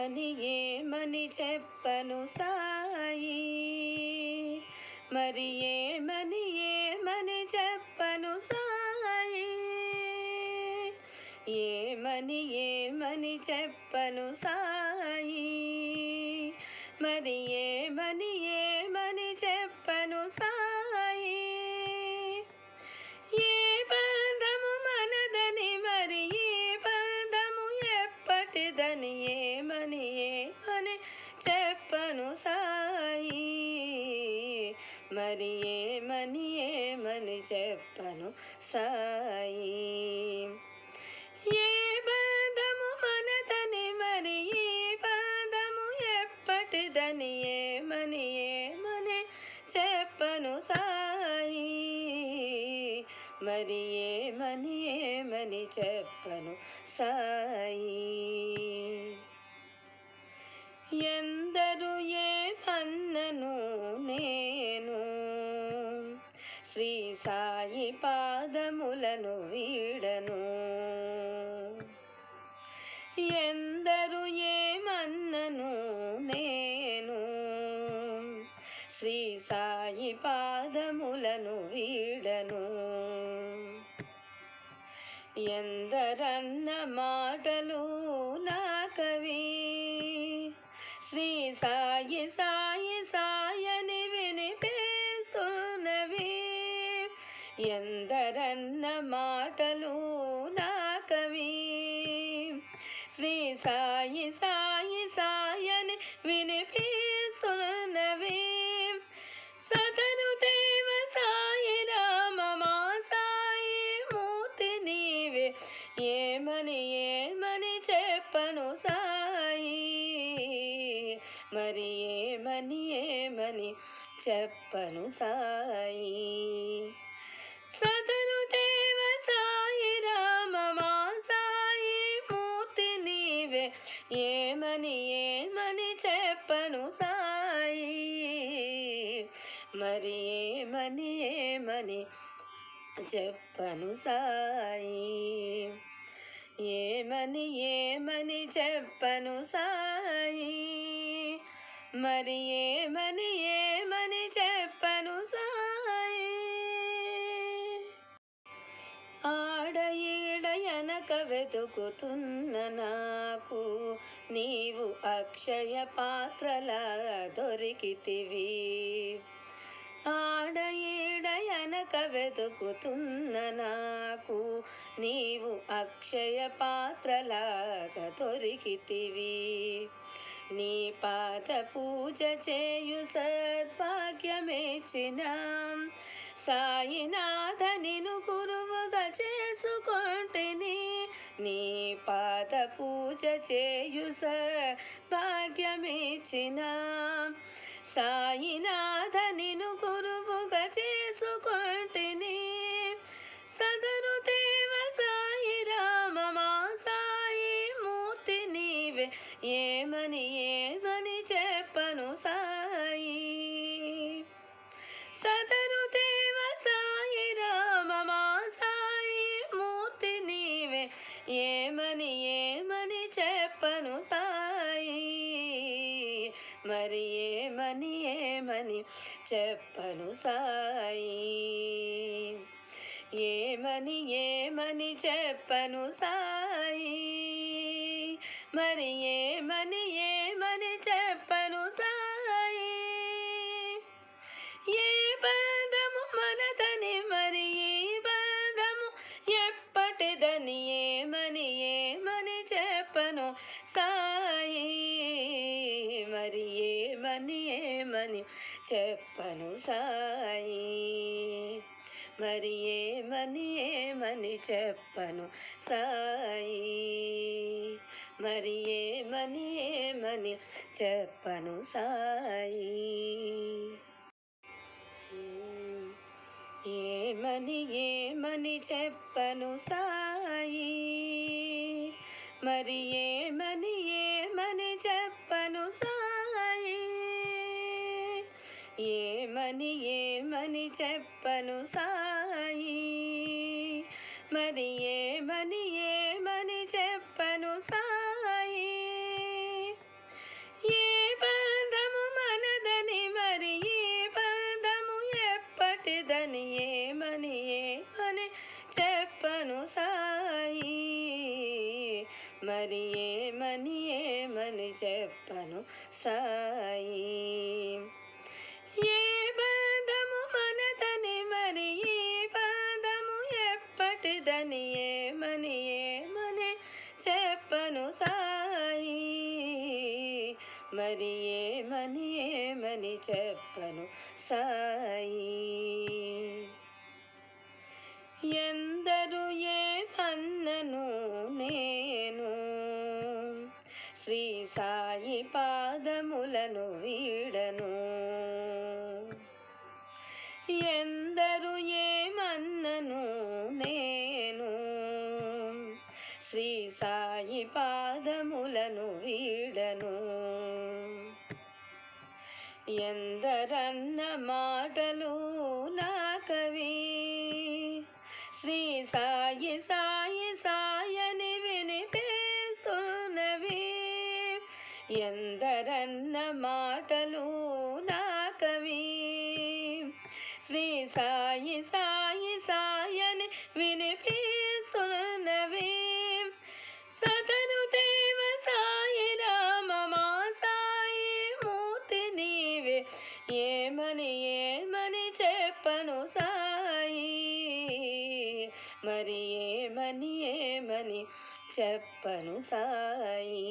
ఏమని ఏమని చెప్పను సాయి? మరి ఏమని ఏమని చెప్పను సాయి? ఏమని ఏమని చెప్పను సాయి? మరి ఏ మరి ఏమని ఏమని చెప్పను సాయి. ఏ బాధము మనదని మరి ఏ బాధము ఎప్పటిదని ఏమని ఏమని చెప్పను సాయి. మరి ఏమని ఏమని చెప్పను సాయి. ఎందరు పాదములను వీడను. ఎందరు ఏమన్నను నేను? శ్రీ సాయి పాదములను వీడను. ఎందరన్న మాటలు నా కవి? శ్రీ సాయి సా మాటలు నా కవి శ్రీ సాయి సాయి సాయని వినిపిస్తున్నవి. సతను దేవ సాయి రామ మా సాయి మూర్తి నీవే. ఏమని ఏమని చెప్పను సాయి. మరి ఏమని ఏమని చెప్పను సాయి. సతను దేవ సాయి రామ మా సాయి మూర్తి నీవే ఏమని ఏమని చెప్పను సాయి? మరి ఏమని ఏమని చెప్పను సాయి? ఏమని ఏమని చెప్పను సాయి? మరి ఏ వెతుకుతున్న నాకు నీవు అక్షయ పాత్రలా దొరికితివి. ఆడ ఈడ వెతుకుతున్న నాకు నీవు అక్షయ పాత్రలాగా దొరికితివి. నీ పాద పూజ చేయు సద్భాగ్యమేచిన సాయినాథ నిను గురువుగా చేసుకుంటే నీ పాద పూజ చేయు సద్భాగ్యమిచ్చిన సాయినాథ నిను గురువుగా చేసుకుంటుని. సదరు దేవ మరి ఏమని ఏమని చెప్పను సాయి. ఏమని ఏమని చెప్పను సాయి. మరి ఏమని ఏమని చెప్పను సాయి. ఏ పదము మనదని మరి ఈ పదము ఎప్పటిదని ఏమని ఏమని చెప్పను సాయి. ఏమని ఏమని చెప్పను సాయి. మరి ఏమని ఏమని చెప్పను సాయి. మరి ఏమని ఏమని చెప్పను సాయి. ఏమని ఏమని చెప్పను సాయి. మరి ఏమని అని చెప్పను సాయి? మరి ఏమని ఏమని చెప్పను సాయి? ఏ పదము మనదని మరి ఏ పదము ఎప్పటిదని ఏమని ఏమని చెప్పను సాయి? మరి ఏమని ఏమని చెప్పను సాయి? ఏ మరి ఏమని ఏమని చెప్పను సాయి. ఎందరు ఏమన్నను నేను? శ్రీ సాయి పాదములను వీడను. ఎందరు ఏమన్నను నేను? శ్రీ సాయి పాదములను వీడను. ఎందరన్న మాటలు నా కవి? శ్రీ సాయి సాయి సాయని వినిపేస్తున్నవి. ఎందరన్న మాటలు నా కవి? శ్రీ సాయి సాయి ఏమని ఏమని చెప్పను సాయి? మరి ఏమని ఏమని చెప్పను సాయి?